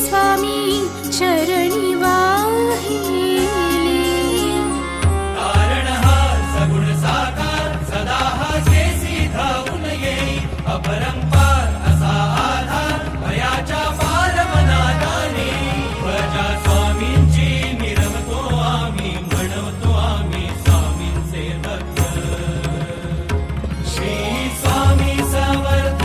स्वामी चरणी वाहिली. तारणहार सगुण साकार सदा हा शेसी धावून येई. अपरंपार असा आधार भयाच्या पारमनादाने. प्रजा स्वामींची मिरवतो आम्ही म्हणवतो आम्ही स्वामींचे भक्त. श्री स्वामी समर्थ.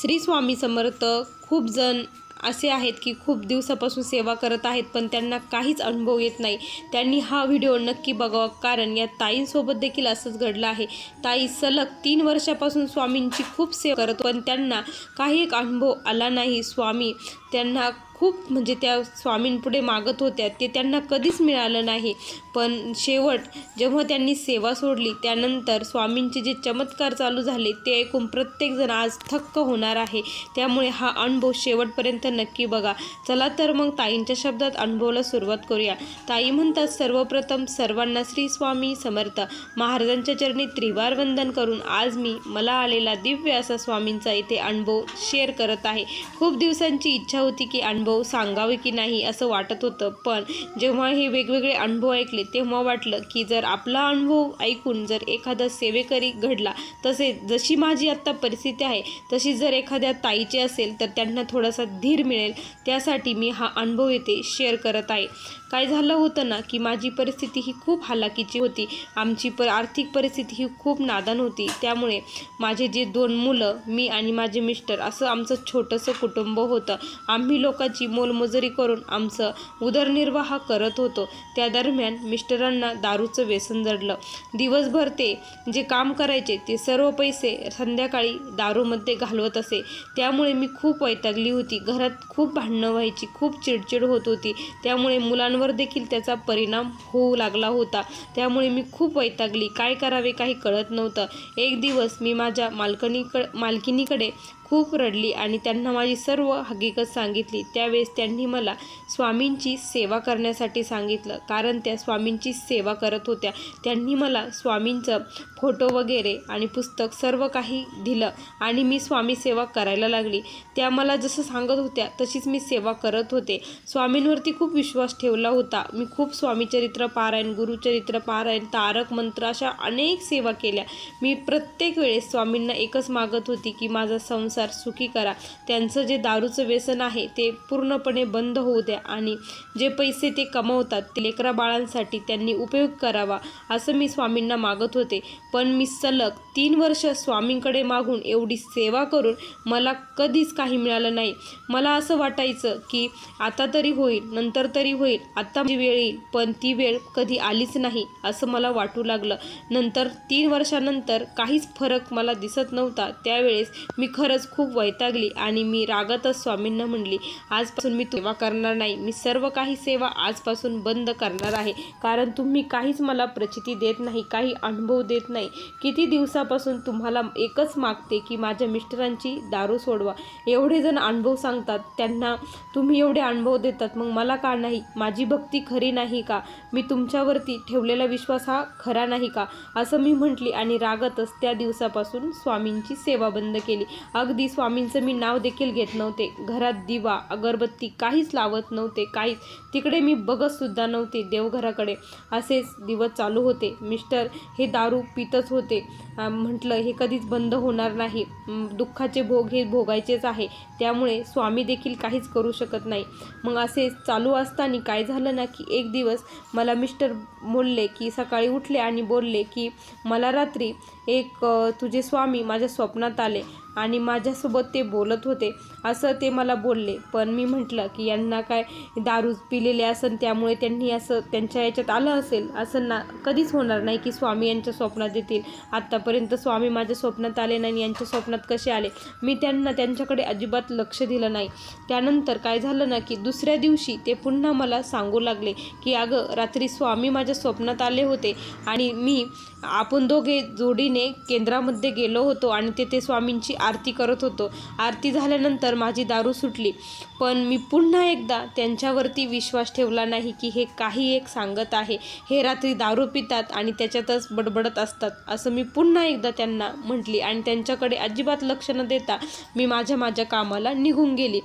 श्री स्वामी समर्थ खूप जण असे आहेत की खूप दिवसापासून सेवा करत आहेत पण त्यांना काहीच अनुभव येत नाही. त्यांनी हा व्हिडिओ नक्की बघावा कारण या ताईंसोबत देखील असंच घडलं आहे. ताई सलग तीन वर्षापासून स्वामींची खूप सेवा करत पण त्यांना काही एक अनुभव आला नाही. स्वामी त्यांना खूप म्हणजे त्या स्वामींपुढे मागत होत्या ते त्यांना कधीच मिळालं नाही. पण शेवट जेव्हा त्यांनी सेवा सोडली त्यानंतर स्वामींचे जे चमत्कार चालू झाले ते ऐकून प्रत्येकजण आज थक्क होणार आहे. त्यामुळे हा अनुभव शेवटपर्यंत नक्की बघा. चला तर मग ताईंच्या शब्दात अनुभवाला सुरुवात करूया. ताई म्हणतात सर्वप्रथम सर्वांना श्री स्वामी समर्थ. महाराजांच्या चरणी त्रिवार वंदन करून आज मी मला आलेला दिव्य असा स्वामींचा इथे अनुभव शेअर करत आहे. खूप दिवसांची इच्छा होती की अनुभव सांगावे की नाही असं वाटत होतं. पण जेव्हा हे वेगवेगळे अनुभव ऐकले तेव्हा वाटलं की जर आपला अनुभव ऐकून जर एखादा सेवेकरी घडला तसे जशी माझी आत्ता परिस्थिती आहे तशी जर एखाद्या ताईची असेल तर त्यांना थोडासा धीर मिळेल. त्यासाठी मी हा अनुभव येथे शेअर करत आहे. काय झालं होतं ना की माझी परिस्थिती ही खूप हालाकीची होती. आमची पर आर्थिक परिस्थिती ही खूप नादान होती. त्यामुळे माझे जे दोन मुलं मी आणि माझे मिस्टर असं आमचं छोटंसं कुटुंब होतं. आम्ही लोकांची मोलमजुरी करून आमचं उदरनिर्वाह करत होतो. त्या दरम्यान मिस्टरांना दारूचं व्यसन जडलं. दिवसभर ते जे काम करायचे ते सर्व पैसे संध्याकाळी दारूमध्ये घालवत असे. त्यामुळे मी खूप वैतागली होती. घरात खूप भांडणं व्हायची खूप चिडचिड होत होती. त्यामुळे मुलांवर देखील त्याचा परिणाम होऊ लागला होता. त्यामुळे मी खूप वैतागली. काय करावे काही कळत नव्हतं. एक दिवस मी माझ्या मालकणीक मालकिनीकडे खूप रडली आणि त्यांना माझी सर्व हकीकत सांगितली. त्यावेळेस त्यांनी मला स्वामींची सेवा करण्यासाठी सांगितलं. कारण त्या स्वामींची सेवा करत होत्या. त्यांनी मला स्वामींचं फोटो वगैरे आणि पुस्तक सर्व काही दिलं आणि मी स्वामी सेवा करायला लागली. त्या मला जसं सांगत होत्या तशीच मी सेवा करत होते. स्वामींवरती खूप विश्वास ठेवला होता. मी खूप स्वामीचरित्र पारायण गुरुचरित्र पारायण तारक मंत्र अशा अनेक सेवा केल्या. मी प्रत्येक वेळेस स्वामींना एकच मागत होती की माझा संसार सुखी करा. त्यांचं जे दारूचं व्यसन आहे ते पूर्णपणे बंद होऊ द्या आणि जे पैसे ते कमवतात ते लेकरा बाळांसाठी त्यांनी उपयोग करावा असं मी स्वामींना मागत होते. पण मी सलग तीन वर्ष स्वामींकडे मागून एवढी सेवा करून मला कधीच काही मिळालं नाही. मला असं वाटायचं की आता तरी होईल नंतर तरी होईल आता माझी वेळ येईल पण ती वेळ कधी आलीच नाही असं मला वाटू लागलं. नंतर तीन वर्षानंतर काहीच फरक मला दिसत नव्हता. त्यावेळेस मी खरंच खूप वैतागली आणि मी रागातच स्वामींना म्हणली आजपासून मी सेवा करणार नाही. मी सर्व काही सेवा आजपासून बंद करणार आहे. कारण तुम्ही काहीच मला प्रचिती देत नाही काही अनुभव देत नाही. किती दिवसापासून तुम्हाला एकच मागते की माझ्या मिस्टरांची दारू सोडवा. एवढे जण अनुभव सांगतात त्यांना तुम्ही एवढे अनुभव देतात मग मला का नाही? माझी भक्ती खरी नाही का? मी तुमच्यावरती ठेवलेला विश्वास हा खरा नाही का? असं मी म्हटली आणि रागतच त्या दिवसापासून स्वामींची सेवा बंद केली. अगदी स्वामींचं मी नाव देखील घेत नव्हते. घरात दिवा अगरबत्ती काहीच लावत नव्हते. काहीच. तिकडे मी बघत सुद्धा नव्हते देवघराकडे. असेच दिवस चालू होते. मिस्टर हे दारू पितच होते. म्हटलं हे कधीच बंद होणार नाही. दुःखाचे भोग हे भोगायचेच आहे. त्यामुळे स्वामी देखील काहीच करू शकत नाही. मग असे चालू असताना काय झालं ना की एक दिवस मला मिस्टर बोलले की सकाळी उठले आणि बोलले की मला रात्री एक तुझे स्वामी माझ्या स्वप्नात आले. आणि माझ्यासोबत ते बोलत होते. असं ते मला बोलले. पण मी म्हटलं की यांना काय दारू पिलेले असन त्यामुळे त्यांनी असं त्यांच्या याच्यात आलं असेल. असं ना कधीच होणार नाही की स्वामी यांच्या स्वप्नात येतील. आत्तापर्यंत स्वामी माझ्या स्वप्नात आले नाही यांच्या स्वप्नात कसे आले? मी त्यांना त्यांच्याकडे अजिबात लक्ष दिलं नाही. त्यानंतर काय झालं ना की दुसऱ्या दिवशी ते पुन्हा मला सांगू लागले की अगं रात्री स्वामी माझ्या स्वप्नात आले होते आणि मी आपण दोघे जोडीने केंद्रामध्ये गेलो होतो आणि तेथे स्वामींची आरती करत होतो. आरती झाल्यानंतर माझी दारू सुटली. पण मी पुन्हा एकदा त्यांच्यावरती विश्वास ठेवला नाही की हे काही एक सांगत आहे. हे रात्री दारू पितात आणि त्याच्यातच बडबडत असतात असं मी पुन्हा एकदा त्यांना म्हटली आणि त्यांच्याकडे अजिबात लक्ष न देता मी माझ्या माझ्या कामाला निघून गेली.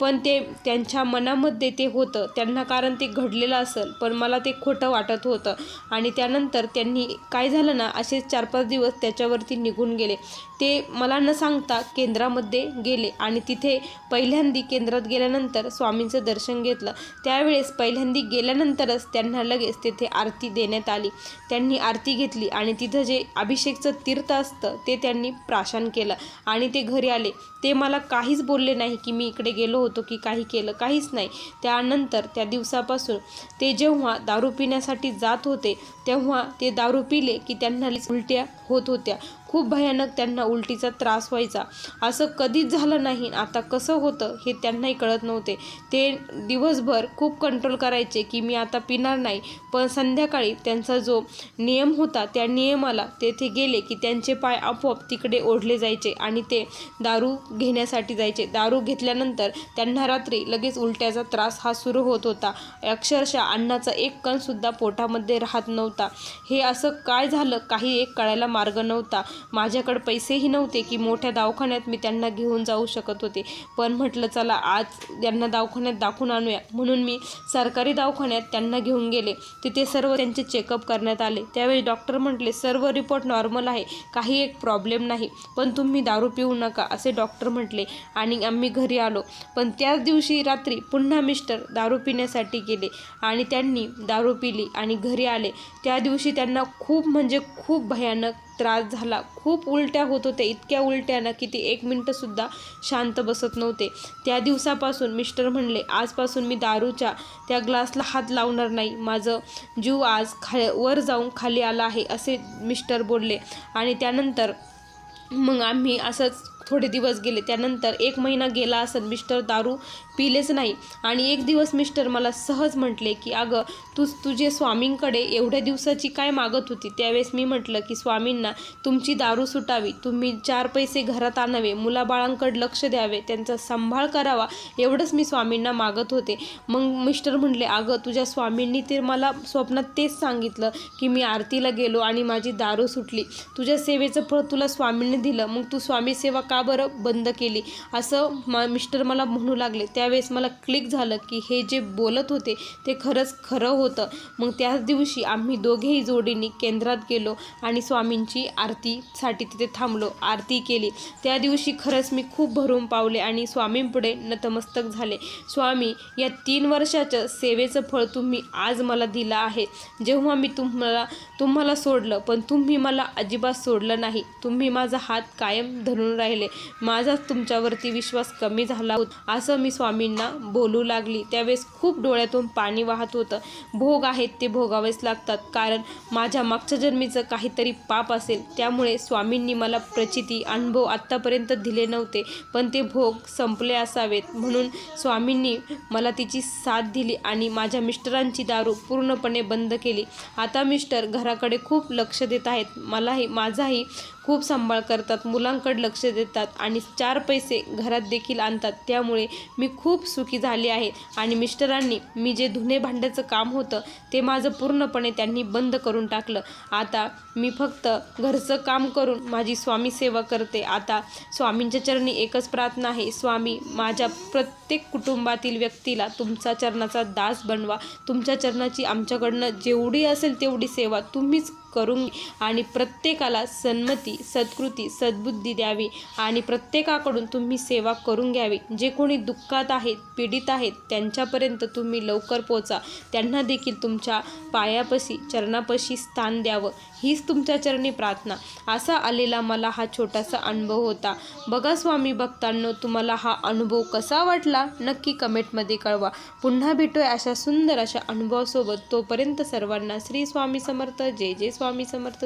पण ते त्यांच्या मनामध्ये ते होतं. त्यांना कारण ते घडलेलं असेल पण मला ते खोटं वाटत होतं. आणि त्यानंतर त्यांनी काय झालं ना असेच चार पाच दिवस त्याच्यावरती निघून गेले. ते मला न सांगता केंद्रामध्ये गेले आणि तिथे पहिल्यांदी केंद्रात गेल्यानंतर स्वामींचं दर्शन घेतलं. त्यावेळेस पहिल्यांदी गेल्यानंतरच त्यांना लगेच तेथे आरती देण्यात आली. त्यांनी आरती घेतली आणि तिथं जे अभिषेकचं तीर्थ असतं ते त्यांनी प्राशन केलं आणि ते घरी आले. ते मला काहीच बोलले नाही की मी इकडे गेलो होतो. की काही केलं काहीच नाही. त्यानंतर त्या दिवसापासून ते जेव्हा दारू पिण्यासाठी जात होते तेव्हा ते दारू पिले की त्यांना उलट्या होत होत्या. खूप भयानक त्यांना उलटीचा त्रास व्हायचा. असं कधीच झालं नाही. आता कसं होतं हे त्यांनाही कळत नव्हते. ते दिवसभर खूप कंट्रोल करायचे की मी आता पिणार नाही. पण संध्याकाळी त्यांचा जो नियम होता त्या नियमाला तेथे गेले की त्यांचे पाय आपोआप तिकडे ओढले जायचे आणि ते दारू घेण्यासाठी जायचे. दारू घेतल्यानंतर त्यांना रात्री लगेच उलट्याचा त्रास हा सुरू होत होता. अक्षरशः अन्नाचा एक कणसुद्धा पोटामध्ये राहत नव्हता. हे असं काय झालं? काही एक कळायला मार्ग नव्हता. माझ्याकडे पैसेही नव्हते की मोठ्या दवाखान्यात मी त्यांना घेऊन जाऊ शकत होते. पण म्हटलं चला आज यांना दवाखान्यात दाखवून आणूया. म्हणून मी सरकारी दवाखान्यात त्यांना घेऊन गेले. तिथे सर्व त्यांचे चेकअप करण्यात आले. त्यावेळी डॉक्टर म्हटले सर्व रिपोर्ट नॉर्मल आहे काही एक प्रॉब्लेम नाही पण तुम्ही दारू पिऊ नका असे डॉक्टर म्हटले. आणि आम्ही घरी आलो. पण त्याच दिवशी रात्री पुन्हा मिस्टर दारू पिण्यासाठी गेले आणि त्यांनी दारू पिली आणि घरी आले. त्या दिवशी त्यांना खूप म्हणजे खूप भयानक त्रास झाला. खूप उलट्या होत होत्या. इतक्या उलट्या ना की ते एक मिनटंसुद्धा शांत बसत नव्हते. त्या दिवसापासून मिस्टर म्हणले आजपासून मी दारूच्या त्या ग्लासला हात लावणार नाही. माझं जीव आज खा वर जाऊन खाली आला आहे असे मिस्टर बोलले. आणि त्यानंतर मग आम्ही असंच थोडे दिवस गेले त्यानंतर एक महिना गेला असत मिस्टर दारू पिलेच नाही. आणि एक दिवस मिस्टर मला सहज म्हटले की अगं तू तुझे स्वामींकडे एवढ्या दिवसाची काय मागत होती? त्यावेळेस मी म्हटलं की स्वामींना तुमची दारू सुटावी. तुम्ही चार पैसे घरात आणावे मुलाबाळांकडे लक्ष द्यावे त्यांचा सांभाळ करावा. एवढंच मी स्वामींना मागत होते. मग मिस्टर म्हटले अगं तुझ्या स्वामींनी ते मला स्वप्नात तेच सांगितलं की मी आरतीला गेलो आणि माझी दारू सुटली. तुझ्या सेवेचं फळ तुला स्वामींनी दिलं. मग तू स्वामी सेवा का बरं बंद केली. असं मा मिस्टर मला म्हणू लागले. त्यावेळेस मला क्लिक झालं की हे जे बोलत होते ते खरंच खरं होतं. मग त्याच दिवशी आम्ही दोघेही जोडीने केंद्रात गेलो आणि स्वामींची आरतीसाठी तिथे थांबलो. आरती केली. त्या दिवशी खरंच मी खूप भरून पावले आणि स्वामींपुढे नतमस्तक झाले. स्वामी या तीन वर्षाच्या सेवेचं फळ तुम्ही आज मला दिलं आहे. जेव्हा मी तुम्हाला तुम्हाला सोडलं पण तुम्ही मला अजिबात सोडलं नाही. तुम्ही माझा हात कायम धरून राहिले माझाच तुमच्यावरती विश्वास कमी झाला होता. असं मी स्वामींना बोलू लागली. त्यावेळेस खूप डोळ्यातून पाणी वाहत होतं. भोग आहेत ते भोगावेच लागतात. कारण माझ्या मागच्या जन्मीचं काहीतरी पाप असेल. त्यामुळे स्वामींनी मला प्रचिती अनुभव आत्तापर्यंत दिले नव्हते. पण ते भोग संपले असावेत. म्हणून स्वामींनी मला तिची साथ दिली आणि माझ्या मिस्टरांची दारू पूर्णपणे बंद केली. आता मिस्टर घराकडे खूप लक्ष देत आहेत. मलाही माझाही खूप सांभाळ करतात मुलांकडे लक्ष देतात आणि चार पैसे घरात देखील आणतात. त्यामुळे मी खूप सुखी झाले आहे आणि मिस्टरांनी मी जे धुणे भांड्याचं काम होतं ते माझं पूर्णपणे त्यांनी बंद करून टाकलं. आता मी फक्त घरचं काम करून माझी स्वामी सेवा करते. आता स्वामींच्या चरणी एकच प्रार्थना आहे स्वामी माझ्या प्रत्येक कुटुंबातील व्यक्तीला तुमचा चरणाचा दास बनवा. तुमच्या चरणाची आमच्याकडनं जेवढी असेल तेवढी सेवा तुम्हीच करून आणि प्रत्येकाला सन्मती सत्कृती सद्बुद्धी द्यावी आणि प्रत्येकाकडून तुम्ही सेवा करून घ्यावी. जे कोणी दुःखात आहेत पीडित आहेत त्यांच्यापर्यंत तुम्ही लवकर पोचा त्यांना देखील तुमच्या पायापशी चरणापशी स्थान द्यावं. हीच तुमच्या चरणी प्रार्थना. असा आलेला मला हा छोटासा अनुभव होता. बघा स्वामी भक्तांनो तुम्हाला हा अनुभव कसा वाटला? नक्की कमेंटमध्ये कळवा. पुन्हा भेटूया अशा सुंदर अशा अनुभवासोबत. तोपर्यंत सर्वांना श्री स्वामी समर्थ. जय जय स्वामी समर्थ